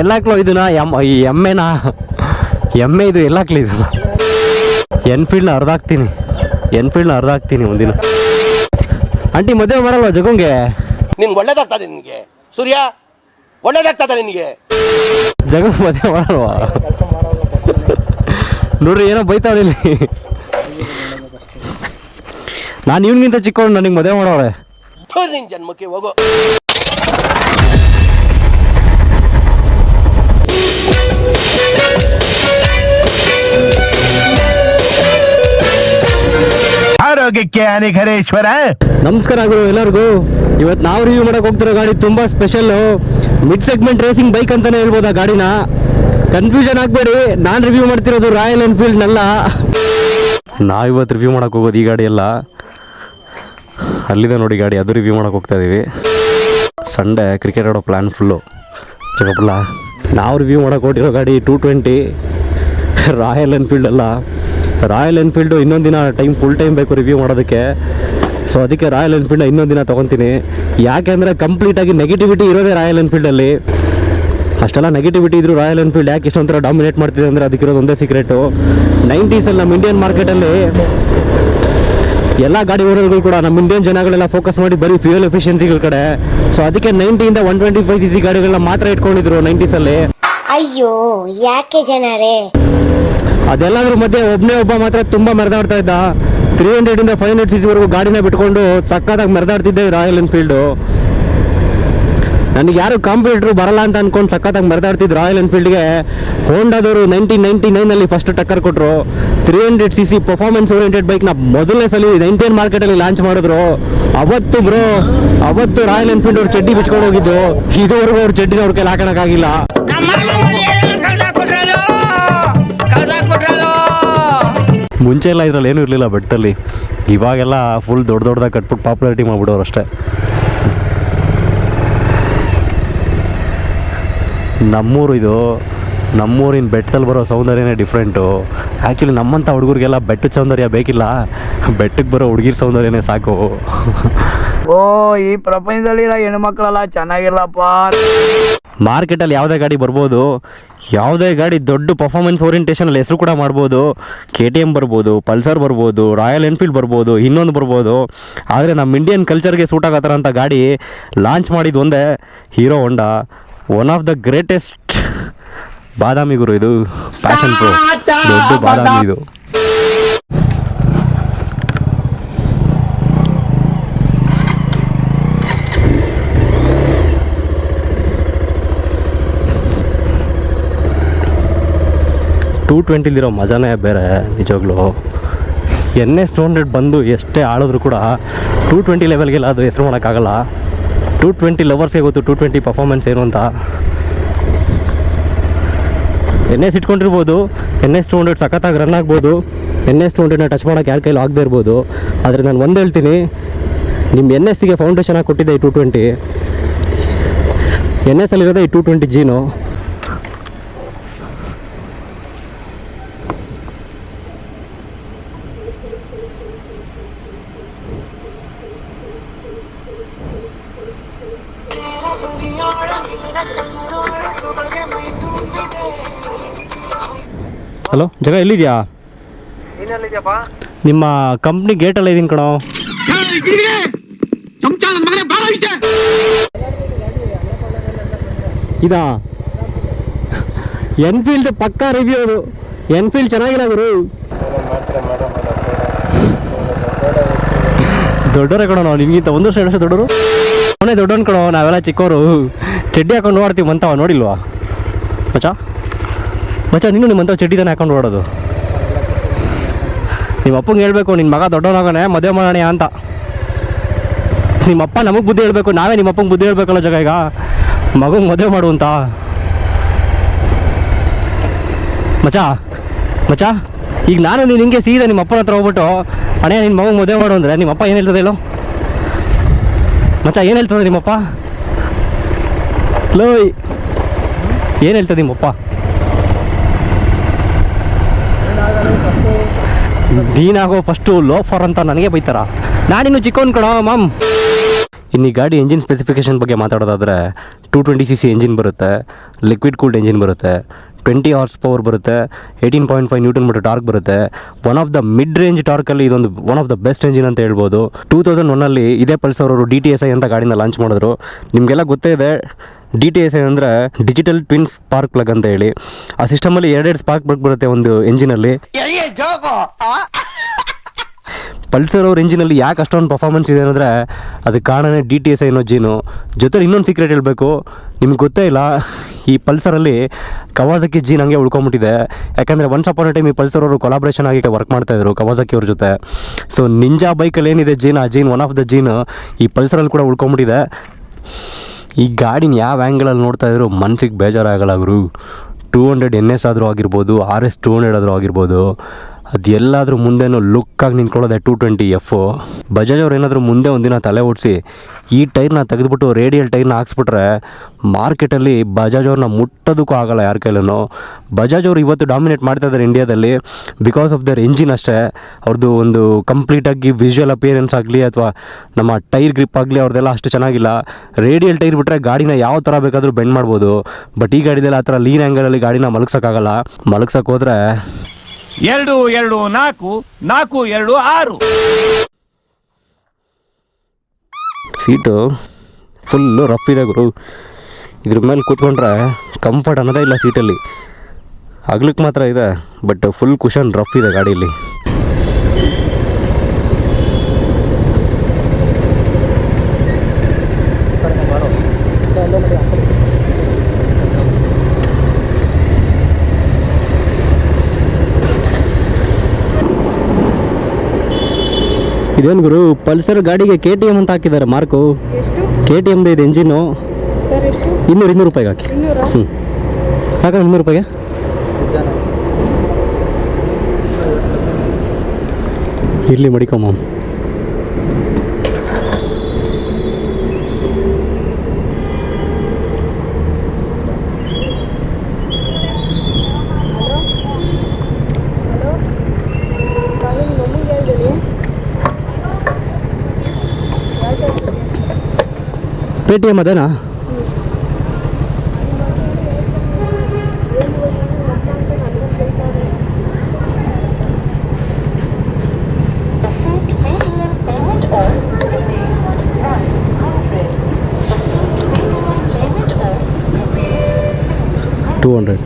ಎಲ್ಲಾಕ್ಲೋ ಇದನ್ನ ಎಂ ಈ ಎಮ್ಮೆನಾ? ಎಮ್ಮೆ ಇದು. ಎಲ್ಲಾಕ್ಲಿ ಇದು ಎನ್ಫೀಲ್ಡ್ನ ಅರ್ಧಾಕ್ತೀನಿ ಎನ್ಫೀಲ್ಡ್ನ ಅರ್ಧಾಕ್ತೀನಿ ಒಂದಿನ. ಆಂಟಿ ಮದುವೆ ಬರಲ್ವ ಜಗುಂಗೆ? ನಿಮ್ಗೆ ಒಳ್ಳೇದಾಗ್ತದೆ ನಿನಗೆ. ಸೂರ್ಯ ಒಳ್ಳೇದಾಗ್ತದೆ ನಿನಗೆ. ಜಗ ಮದುವೆ ಮಾಡಲ್ವಾ ನೋಡ್ರಿ ಏನೋ ಬೈತಾವ್ರಿ ಇಲ್ಲಿ. ನಾನು ಇವನಿಗಿಂತ ಚಿಕ್ಕವನು ನನಗೆ ಮದುವೆ ಮಾಡೋರೆ ನಿನ್ ಜನ್ಮಕ್ಕೆ ಹೋಗೋ. ಆರೋಗ್ಯಕ್ಕೆ ಹಾನಿಕರೇಶ್ವರ ನಮಸ್ಕಾರ ಗುರು ಎಲ್ಲರಿಗೂ. ಇವತ್ತು ನಾವು ರಿವ್ಯೂ ಮಾಡಕ್ ಹೋಗ್ತಿರೋ ಗಾಡಿ ತುಂಬಾ special mid segment racing bike ಅಂತಾನೆ ಹೇಳ್ಬೋದು ಆ ಗಾಡಿನ? ಕನ್ಫ್ಯೂಷನ್ ಆಗ್ಬೇಡಿ. ನಾನು ರಿವ್ಯೂ ಮಾಡ್ತಿರೋದು ರಾಯಲ್ ಎನ್ಫೀಲ್ಡ್ನಲ್ಲ ನಾವಿವತ್ತು ರಿವ್ಯೂ ಮಾಡಕ್ ಹೋಗೋದು ಈ ಗಾಡಿ ಎಲ್ಲ ಅಲ್ಲಿದೆ ನೋಡಿ ಗಾಡಿ ಅದು ರಿವ್ಯೂ ಮಾಡಕ್ ಹೋಗ್ತಾ ಇದೀವಿ. ಸಂಡೇ ಕ್ರಿಕೆಟ್ ಆಡೋ ಪ್ಲ್ಯಾನ್ ಫುಲ್ಲು ಚಿಕ್ಕಪ್ಪಲ್ಲ ನಾವು ರಿವ್ಯೂ ಮಾಡೋಕೆ ಹೊಟ್ಟಿರೋ ಗಾಡಿ ಟೂ ಟ್ವೆಂಟಿ ರಾಯಲ್ ಎನ್ಫೀಲ್ಡ್ ಅಲ್ಲ. ರಾಯಲ್ ಎನ್ಫೀಲ್ಡು ಇನ್ನೊಂದು ದಿನ ಟೈಮ್ ಫುಲ್ ಟೈಮ್ ಬೇಕು ರಿವ್ಯೂ ಮಾಡೋದಕ್ಕೆ. ಸೊ ಅದಕ್ಕೆ ರಾಯಲ್ ಎನ್ಫೀಲ್ಡ್ ಇನ್ನೊಂದು ದಿನ ತೊಗೊತೀನಿ. ಯಾಕೆಂದರೆ ಕಂಪ್ಲೀಟಾಗಿ ನೆಗೆಟಿವಿಟಿ ಇರೋದೇ ರಾಯಲ್ ಎನ್ಫೀಲ್ಡಲ್ಲಿ ಅಷ್ಟೆಲ್ಲ ನೆಗೆಟಿವಿಟಿ ಇದ್ರು ರಾಯಲ್ ಎನ್ಫೀಲ್ಡ್ ಯಾಕೆ ಇಷ್ಟೊಂಥರ ಡಾಮಿನೇಟ್ ಮಾಡ್ತಿದೆ ಅಂದರೆ ಅದಕ್ಕಿರೋದು ಒಂದೇ ಸೀಕ್ರೆಟು ನೈಂಟೀಸಲ್ಲಿ ನಮ್ಮ ಇಂಡಿಯನ್ ಮಾರ್ಕೆಟಲ್ಲಿ ಎಲ್ಲ ಗಾಡಿ ಓನರ್ಗಳು ಕೂಡ ನಮ್ಮ ಇಂಡಿಯನ್ ಜನಗಳೆಲ್ಲ ಫೋಕಸ್ ಮಾಡಿ ಬರೀ ಫ್ಯೂಯಲ್ ಎಫಿಷಿಯನ್ಸಿಗಳ ಕಡೆ. ಸೊ ಅದಕ್ಕೆ ನೈಂಟಿಯಿಂದ one twenty five C C ಗಾಡಿಗಳನ್ನ ಮಾತ್ರ ಇಟ್ಕೊಂಡಿದ್ರು ನೈಂಟೀಸಲ್ಲಿ ಅಯ್ಯೋ, ಯಾಕೆ ಜನರೇ? ಅದೆಲ್ಲದ್ರ ಮಧ್ಯೆ ಒಬ್ಬನೇ ಒಬ್ಬ ಮಾತ್ರ ತುಂಬ ಮೆರೆದಾಡ್ತಾ ಇದ್ದ. ತ್ರೀ ಹಂಡ್ರೆಡಿಂದ ಫೈವ್ ಹಂಡ್ರೆಡ್ ಸಿ ಸಿವರೆಗೂ ಗಾಡಿನ ಬಿಟ್ಕೊಂಡು ಸಕ್ಕತ್ತಾಗಿ ಮೆರೆದಾಡ್ತಿದ್ದೆ ರಾಯಲ್ ಎನ್ಫೀಲ್ಡು ನನಗೆ ಯಾರು ಕಾಂಪಿಟೇಟ್ರು ಬರಲ್ಲ ಅಂತ ಅನ್ಕೊಂಡು ಸಖತ್ತಾಗಿ ಮೆರೆದಾಡ್ತಿದ್ದು ರಾಯಲ್ ಎನ್ಫೀಲ್ಡ್ಗೆ ಹೋಂಡಾದವರು ನೈನ್ಟೀನ್ ನೈಂಟಿ ನೈನಲ್ಲಿ ಫಸ್ಟ್ ಟಕ್ಕರ್ ಕೊಟ್ಟರು three hundred C C performance oriented ಬೈಕ್ನ ಮೊದಲನೇ ಸಲ ನೈನ್ಟೀನ್ ಮಾರ್ಕೆಟಲ್ಲಿ ಲಾಂಚ್ ಮಾಡಿದ್ರು. ಅವತ್ತು ಬ್ರೋ ಅವತ್ತು ರಾಯಲ್ ಎನ್ಫೀಲ್ಡ್ ಅವ್ರು ಚಡ್ಡಿ ಬಿಚ್ಕೊಂಡು ಹೋಗಿದ್ದು. ಇದುವರೆಗೂ ಅವ್ರ ಚಡ್ಡಿನ ಅವ್ರ ಕೈಲಿ ಹಾಕೋಕ್ಕಾಗಿಲ್ಲ ಮುಂಚೆ ಎಲ್ಲ ಇದ್ರಲ್ಲಿ ಏನೂ ಇರಲಿಲ್ಲ ಬೆಟ್ಟದಲ್ಲಿ ಇವಾಗೆಲ್ಲ ಫುಲ್ ದೊಡ್ಡ ದೊಡ್ಡದಾಗಿ ಕಟ್ಬಿಟ್ಟು ಪಾಪ್ಯುಲಾರಿಟಿ ಮಾಡ್ಬಿಡೋರು ಅಷ್ಟೇ. ನಮ್ಮೂರು ಇದು ನಮ್ಮೂರಿನ ಬೆಟ್ಟದಲ್ಲಿ ಬರೋ ಸೌಂದರ್ಯನೇ ಡಿಫ್ರೆಂಟು ಆ್ಯಕ್ಚುಲಿ ನಮ್ಮಂಥ ಹುಡುಗರಿಗೆಲ್ಲ ಬೆಟ್ಟದ ಸೌಂದರ್ಯ ಬೇಕಿಲ್ಲ. ಬೆಟ್ಟಕ್ಕೆ ಬರೋ ಹುಡುಗಿರ ಸೌಂದರ್ಯನೇ ಸಾಕು. ಓ ಈ ಪ್ರಪಂಚದಲ್ಲಿರೋ ಹೆಣ್ಮಕ್ಳೆಲ್ಲ ಚೆನ್ನಾಗಿರಲ್ಲಪ್ಪ ಮಾರ್ಕೆಟಲ್ಲಿ ಯಾವುದೇ ಗಾಡಿ ಬರ್ಬೋದು. ಯಾವುದೇ ಗಾಡಿ ದೊಡ್ಡ ಪರ್ಫಾರ್ಮೆನ್ಸ್ ಓರಿಯಂಟೇಷನಲ್ಲಿ ಹೆಸರು ಕೂಡ ಮಾಡ್ಬೋದು. ಕೆ ಟಿ ಎಂ ಬರ್ಬೋದು ಪಲ್ಸರ್ ಬರ್ಬೋದು ರಾಯಲ್ ಎನ್ಫೀಲ್ಡ್ ಬರ್ಬೋದು ಇನ್ನೊಂದು ಬರ್ಬೋದು. ಆದರೆ ನಮ್ಮ ಇಂಡಿಯನ್ ಕಲ್ಚರ್ಗೆ ಸೂಟ್ ಆಗೋ ಥರ ಅಂತ ಗಾಡಿ ಲಾಂಚ್ ಮಾಡಿದ್ದು ಒಂದೇ hero Honda one of the greatest ಬಾದಾಮಿ ಗುರು ಇದು ಪ್ಯಾಷನ್ ಪ್ರೋ ದೊಡ್ಡ ಬಾದಾಮಿ ಇದು. ಟೂ ಟ್ವೆಂಟಿಲಿರೋ ಮಜಾನೇ ಬೇರೆ ನಿಜವಾಗ್ಲೂ. ಎನ್ ಎಸ್ ಟು ಹಂಡ್ರೆಡ್ ಬಂದು ಎಷ್ಟೇ ಆಳಿದ್ರು ಕೂಡ ಟೂ ಟ್ವೆಂಟಿ ಲೆವೆಲ್ಗೆಲ್ಲ ಅದು ಹೆಸರು ಮಾಡೋಕ್ಕಾಗಲ್ಲ. ಟೂ ಟ್ವೆಂಟಿ ಲವರ್ಸ್ಗೆ ಗೊತ್ತು ಟೂ ಟ್ವೆಂಟಿ ಪರ್ಫಾರ್ಮೆನ್ಸ್ ಏನು ಅಂತ. ಎನ್ ಎಸ್ ಇಟ್ಕೊಂಡಿರ್ಬೋದು ಎನ್ ಎಸ್ ಟು ಹಂಡ್ರೆಡ್ ಸಖತ್ತಾಗಿ ರನ್ ಆಗ್ಬೋದು ಎನ್ ಎಸ್ ಟು ಹಂಡ್ರೆಡ್ನ ಟಚ್ ಮಾಡೋಕ್ಕೆ ಯಾರ ಕೈಲಿ ಆಗದೆ ಇರ್ಬೋದು. ಆದರೆ ನಾನು ಒಂದು ಹೇಳ್ತೀನಿ ನಿಮ್ಮ ಎನ್ ಎಸ್ಸಿಗೆ ಫೌಂಡೇಶನ್ ಆಗಿ ಕೊಟ್ಟಿದ್ದೆ ಈ ಟು ಟ್ವೆಂಟಿ ಎನ್ ಎಸ್ ಅಲ್ಲಿರೋದೇ ಈ ಟು ಟ್ವೆಂಟಿ ಜೀನು ಹಲೋ ಜಗ ಎಲ್ಲಿದ್ಯಾ? ನಿಮ್ಮ ಕಂಪ್ನಿ ಗೇಟಲ್ಲ ಇದೀನಿ ಕಣೋ. ಇದಾ? ಎನ್ಫೀಲ್ಡ್ ಪಕ್ಕಾ ರಿವ್ಯೂ ಅದು. ಎನ್ಫೀಲ್ಡ್ ಚೆನ್ನಾಗಿಲ್ಲ ಗುರು. ದೊಡ್ಡವರೇ ಕಣೋ ನಾವು ನಿಮಗಿಂತ ಒಂದು ವರ್ಷ ಎರಡು ವರ್ಷ ದೊಡ್ಡವರು ಅವನೇ ದೊಡ್ಡವನ್ ಕಣೋ ನಾವೆಲ್ಲ ಚಿಕ್ಕವರು ಚಡ್ಡಿ ಹಾಕೊಂಡು ನೋಡ್ತೀವಿ ಮಂತವ ನೋಡಿಲ್ವಾ? ಮಚ್ಚ? ಮಚ್ಚ, ನೀನು ನಿಮ್ಮಂತ ಚಡ್ಡಿದಾನೆ ಹಾಕೊಂಡು ಓಡೋದು. ನಿಮ್ಮ ಅಪ್ಪಂಗೆ ಹೇಳ್ಬೇಕು ನಿನ್ನ ಮಗ ದೊಡ್ಡವನಾಗನೆ ಮದುವೆ ಮಾಡೋಣ ಅಂತ. ನಿಮ್ಮಪ್ಪ ನಮಗೆ ಬುದ್ಧಿ ಹೇಳಬೇಕು, ನಾವೇ ನಿಮ್ಮ ಅಪ್ಪಂಗೆ ಬುದ್ಧಿ ಹೇಳ್ಬೇಕಲ್ಲ ಜಗ ಈಗ. ಮಗಂಗೆ ಮದುವೆ ಮಾಡು ಅಂತ. ಮಚ್ಚ ಮಚ್ಚ, ಈಗ ನಾನು ನೀನು ಹಿಂಗೆ ಸೀದಾ ನಿಮ್ಮ ಅಪ್ಪನ ಹತ್ರ ಹೋಗ್ಬಿಟ್ಟು, ಅಣ್ಣ ನಿನ್ನ ಮಗಂಗೆ ಮದುವೆ ಮಾಡು ಅಂದರೆ ನಿಮ್ಮಪ್ಪ ಏನು ಹೇಳ್ತದೆ ಹೇಳು? ಮಚ್ಚ, ಏನು ಹೇಳ್ತದೆ ನಿಮ್ಮಪ್ಪ? ಲೋಯ್, ಏನು ಹೇಳ್ತದೆ ನಿಮ್ಮಪ್ಪ? ನೀನಾಗೋ ಫಸ್ಟು ಲೋಫರ್ ಅಂತ ನನಗೆ ಬೈತಾರ. ನಾನಿನ್ನು ಚಿಕ್ಕವನ್ ಕಣ, ಮಾಮ್. ಇನ್ನು ಈ ಗಾಡಿ ಎಂಜಿನ್ ಸ್ಪೆಸಿಫಿಕೇಷನ್ ಬಗ್ಗೆ ಮಾತಾಡೋದಾದರೆ two twenty C C engine ಬರುತ್ತೆ ಲಿಕ್ವಿಡ್ ಕೂಲ್ಡ್ ಎಂಜಿನ್ ಬರುತ್ತೆ ಟ್ವೆಂಟಿ ಹಾರ್ಸ್ ಪವರ್ ಬರುತ್ತೆ eighteen point five newton meter torque ಬರುತ್ತೆ. One of the mid range ಟಾರ್ಕಲ್ಲಿ ಇದೊಂದು one of the best engine ಅಂತ ಹೇಳ್ಬೋದು. ಟೂ ತೌಸಂಡ್ ಒನ್ನಲ್ಲಿ ಇದೇ ಪಲ್ಸರ್ ಅವರು ಡಿ ಟಿ ಎಸ್ ಐ ಅಂತ ಗಾಡಿನ ಲಾಂಚ್ ಮಾಡಿದ್ರು. ನಿಮಗೆಲ್ಲ ಗೊತ್ತೇ ಇದೆ ಡಿ ಟಿ ಎಸ್ ಏನಂದ್ರೆ ಡಿಜಿಟಲ್ ಟ್ವಿನ್ ಸ್ಪಾರ್ಕ್ ಪ್ಲಗ್ ಅಂತ ಹೇಳಿ. ಆ ಸಿಸ್ಟಮಲ್ಲಿ ಎರಡೆರಡು ಸ್ಪಾರ್ಕ್ ಪ್ಲಗ್ ಬರುತ್ತೆ ಒಂದು ಎಂಜಿನಲ್ಲಿ ಪಲ್ಸರ್ ಅವ್ರ ಇಂಜಿನಲ್ಲಿ ಯಾಕೆ ಅಷ್ಟೊಂದು ಪರ್ಫಾರ್ಮೆನ್ಸ್ ಇದೆ ಅಂದರೆ ಅದಕ್ಕೆ ಕಾರಣನೇ ಡಿ ಟಿ ಎಸ್ ಅನ್ನೋ ಜೀನು ಜೊತೆಲಿ ಇನ್ನೊಂದು ಸೀಕ್ರೆಟ್ ಹೇಳಬೇಕು. ನಿಮ್ಗೆ ಗೊತ್ತೇ ಇಲ್ಲ, ಈ ಪಲ್ಸರಲ್ಲಿ ಕವಾಸಕಿ ಜೀನ್ ಹಂಗೆ ಉಳ್ಕೊಂಬಿಟ್ಟಿದೆ. ಯಾಕಂದರೆ ಒನ್ಸ್ ಅಪಾನ್ ಟೈಮ್ ಈ ಪಲ್ಸರ್ ಅವರು ಕೊಲಾಬ್ರೇಷನ್ ಆಗಿ ವರ್ಕ್ ಮಾಡ್ತಾಯಿದ್ರು ಕವಾಸಕಿ ಅವ್ರ ಜೊತೆ. ಸೊ ನಿಂಜಾ ಬೈಕಲ್ಲಿ ಏನಿದೆ ಜೀನ್ ಆ gene one of the gene ಈ ಪಲ್ಸರಲ್ಲಿ ಕೂಡ ಉಳ್ಕೊಂಬಿಟ್ಟಿದೆ. ಈ ಗಾಡಿನ ಯಾವ ಆ್ಯಂಗಲಲ್ಲಿ ನೋಡ್ತಾ ಇದ್ರು ಮನ್ಸಿಗೆ ಬೇಜಾರಾಗಲ್ಲ ಗುರು. ಟೂ ಹಂಡ್ರೆಡ್ ಎನ್ ಎಸ್ ಆದರೂ ಆಗಿರ್ಬೋದು ಆರ್ ಎಸ್ ಟೂ ಹಂಡ್ರೆಡ್ ಆದರೂ ಆಗಿರ್ಬೋದು. ಅದು ಎಲ್ಲಾದರೂ ಮುಂದೆನೂ ಲುಕ್ಕಾಗಿ ನಿಂತ್ಕೊಳ್ಳೋದೆ ಟೂ ಟ್ವೆಂಟಿ ಎಫು ಬಜಾಜ್ ಅವ್ರು ಏನಾದರೂ ಮುಂದೆ ಒಂದಿನ ತಲೆ ಓಡಿಸಿ, ಈ ಟೈರ್ನ ತೆಗೆದುಬಿಟ್ಟು ರೇಡಿಯಲ್ ಟೈರ್ನ ಹಾಕ್ಸ್ಬಿಟ್ರೆ ಮಾರ್ಕೆಟಲ್ಲಿ ಬಜಾಜ್ ಅವ್ರನ್ನ ಮುಟ್ಟೋದಕ್ಕೂ ಆಗಲ್ಲ ಯಾರ ಕೈಲೂ ಬಜಾಜ್ ಅವರು ಇವತ್ತು ಡಾಮಿನೇಟ್ ಮಾಡ್ತಾ ಇದ್ದಾರೆ ಇಂಡಿಯಾದಲ್ಲಿ ಬಿಕಾಸ್ ಆಫ್ ದರ್ ಇಂಜಿನ್ ಅಷ್ಟೇ. ಅವ್ರದ್ದು ಒಂದು ಕಂಪ್ಲೀಟಾಗಿ ವಿಜುವಲ್ ಅಪಿಯರೆನ್ಸ್ ಆಗಲಿ ಅಥವಾ ನಮ್ಮ ಟೈರ್ ಗ್ರಿಪ್ ಆಗಲಿ ಅವ್ರದ್ದೆಲ್ಲ ಅಷ್ಟು ಚೆನ್ನಾಗಿಲ್ಲ. ರೇಡಿಯಲ್ ಟೈರ್ ಬಿಟ್ಟರೆ ಗಾಡಿನ ಯಾವ ಥರ ಬೇಕಾದರೂ ಬೆಂಡ್ ಮಾಡ್ಬೋದು. ಬಟ್ ಈ ಗಾಡಿದೆಲ್ಲ ಆ ಥರ ಲೀನ್ ಆ್ಯಂಗಲಲ್ಲಿ ಗಾಡಿನ ಮಲಗ್ಸೋಕ್ಕಾಗಲ್ಲ. ಮಲಗ್ಸಕ್ಕೆ ಹೋದರೆ ಎರಡು ಎರಡು, ನಾಲ್ಕು ನಾಲ್ಕು, ಎರಡು, ಆರು. ಸೀಟು ಫುಲ್ಲು ರಫ್ ಇದೆ ಗುರು. ಇದ್ರ ಮೇಲೆ ಕೂತ್ಕೊಂಡ್ರೆ ಕಂಫರ್ಟ್ ಅನ್ನೋದೇ ಇಲ್ಲ ಸೀಟಲ್ಲಿ ಅಗ್ಲಿಕ್ಕೆ ಮಾತ್ರ ಇದೆ ಬಟ್ ಫುಲ್ ಕುಷನ್ ರಫ್ ಇದೆ ಗಾಡೀಲಿ. ಇದೇನು ಗುರು? ಪಲ್ಸರ್ ಗಾಡಿಗೆ ಕೆ ಟಿ ಎಂ ಅಂತ ಹಾಕಿದ್ದಾರೆ ಮಾರ್ಕು. ಕೆ ಟಿ ಎಮ್ದು ಇದೆ ಎಂಜಿನ್ನು ಇನ್ನೂರು ಇನ್ನೂರು ರೂಪಾಯಿಗೆ ಹಾಕಿ. ಹ್ಞೂ ಸಾಕ ಇನ್ನೂರು ರೂಪಾಯಿಗೆ? ಇರಲಿ ಮಡಿಕೊಮ್ಮ ಪೇ ಟಿ ಎಂ ಅದೇನಾ? ಟೂ ಹಂಡ್ರೆಡ್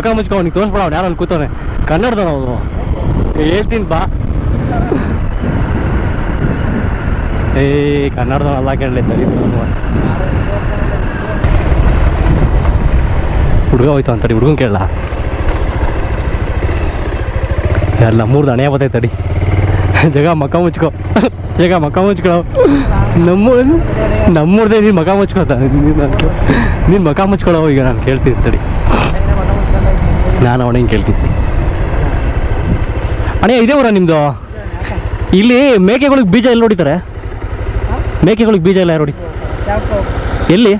ಮುಖ ಮುಚ್ಕೊ, ಅವ್ನಿಗೆ ತೋರಿಸ್ಬೇಡ, ಅವ್ನು ಯಾರಲ್ಲಿ ಕೂತವನೆ. ಕನ್ನಡದವ ಅವನು. ಹೇಳ್ತೀನಿ, ಬಾ. ಏ ಕನ್ನಡದವಲ್ಲ ಕೇಳಲಿ ಹುಡುಗ ಹೋಯ್ತು ಅಂತಡಿ ಹುಡುಗನ್ ಕೇಳಲ್ಲ ಎಲ್ಲ ಹಣೆ ಬತ್ತೈತೆ ತಡಿ. ಜಗ ಮಕ ಮುಚ್ಕೊ. ಜಗ ಮಕ ಮುಚ್ಕೊಳ ನಮ್ಮೂರ, ನಮ್ಮೂರ್ದೇ ನೀನು ಮಕ ಮುಚ್ಕೊತ ನೀನು ಮಕ ಮುಚ್ಕೊಳ್ಳೋ ಈಗ ನಾನು ಕೇಳ್ತೀನಿ ತಡಿ. ನಾನು ಅವನಿಗೆ ಕೇಳ್ತೀನಿ? ಅಣ್ಣ ಇದೇ ಊರ ನಿಮ್ಮದು ಇಲ್ಲಿ ಮೇಕೆಗಳಿಗೆ ಬೀಜ ಎಲ್ಲಿ ಹೊಡಿತಾರೆ? ಮೇಕೆಗಳಿಗೆ ಬೀಜ ಎಲ್ಲ ಯಾರು ಹೊಡಿ ಎಲ್ಲಿ?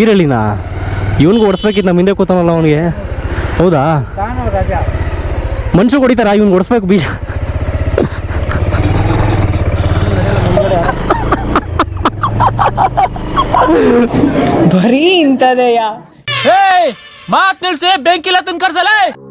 ಈರಳ್ಳಿನಾ? ಇವನಿಗೂ ಓಡಿಸ್ಬೇಕಿತ್ತು ನಮ್ಮ ಹಿಂದೆ ಕೂತಾನಲ್ಲ ಅವನಿಗೆ. ಹೌದಾ? ಮನುಷ್ಯ ಹೊಡಿತಾರ? ಇವ್ನಿಗೆ ಓಡಿಸ್ಬೇಕು ಬೀಜ. ಬರೀ ಇಂಥದೆಯಾ? बात तिल से बैंक की लतन कर सले।